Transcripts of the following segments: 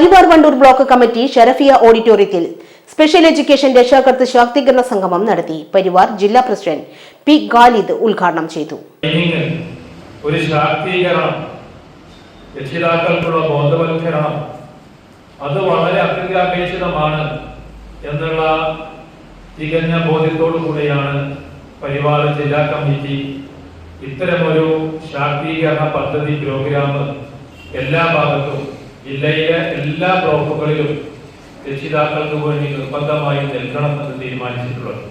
Parivar Wandoor block committee Sherafiya ഓഡിറ്റോറിയത്തിൽ special education രക്ഷാകർത്തൃ ശാക്തീകരണ സംഗമം നടത്തി പരിവാർ ജില്ലാ പ്രസിഡന്റ് പി ഖാലിദ് ഉദ്ഘാടനം ചെയ്തു. ഒരു ശാക്തീകരണം രക്ഷിതാക്കൾക്കുള്ള ബോധവൽക്കരണം അത് വളരെ അത്യന്താപേക്ഷിതമാണ് എന്നുള്ള തികഞ്ഞ ബോധ്യത്തോടു കൂടിയാണ് പരിവാർ ജില്ലാ കമ്മിറ്റി ഇത്തരമൊരു ശാക്തീകരണ പദ്ധതി പ്രോഗ്രാം എല്ലാ ഭാഗത്തും ജില്ലയിലെ എല്ലാ ബ്ലോക്കുകളിലും രക്ഷിതാക്കൾക്ക് വേണ്ടി നിർബന്ധമായി നൽകണമെന്ന് തീരുമാനിച്ചിട്ടുള്ളത്.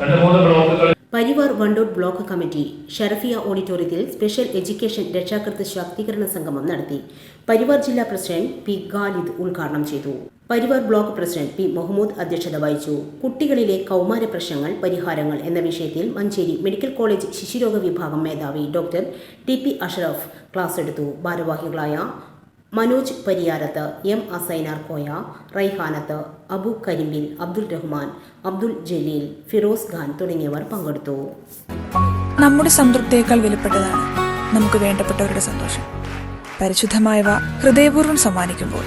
രണ്ട് മൂന്ന് ബ്ലോക്കുകളിൽ പരിവാർ വണ്ടൂർ ബ്ലോക്ക് കമ്മിറ്റി ഷറഫിയ ഓഡിറ്റോറിയത്തിൽ സ്പെഷ്യൽ എഡ്യൂക്കേഷൻ രക്ഷാകർതൃ ശാക്തീകരണ സംഗമം നടത്തി പരിവാർ ജില്ലാ പ്രസിഡന്റ് പി ഖാലിദ് ഉദ്ഘാടനം ചെയ്തു. Parivar block president P Muhammed അധ്യക്ഷത വഹിച്ചു. കുട്ടികളിലെ കൗമാര പ്രശ്നങ്ങൾ പരിഹാരങ്ങൾ എന്ന വിഷയത്തിൽ മഞ്ചേരി മെഡിക്കൽ കോളേജ് ശിശുരോഗ വിഭാഗം മേധാവി doctor T P Ashraf class എടുത്തു. ഭാരവാഹികളായ മനോജ് പരിയാരത്ത് എം അസൈനാർ കോയ റൈഹാനത്ത് അബു കരിമ്പിൽ അബ്ദുൽ റഹ്മാൻ അബ്ദുൽ ജലീൽ ഫിറോസ് ഖാൻ തുടങ്ങിയവർ പങ്കെടുത്തു. നമ്മുടെ സംതൃപ്തിയേക്കാൾ വിലപ്പെട്ടതാണ് നമുക്ക് വേണ്ടപ്പെട്ടവരുടെ സന്തോഷം. പരിശുദ്ധമായവ ഹൃദയപൂർവം സമ്മാനിക്കുമ്പോൾ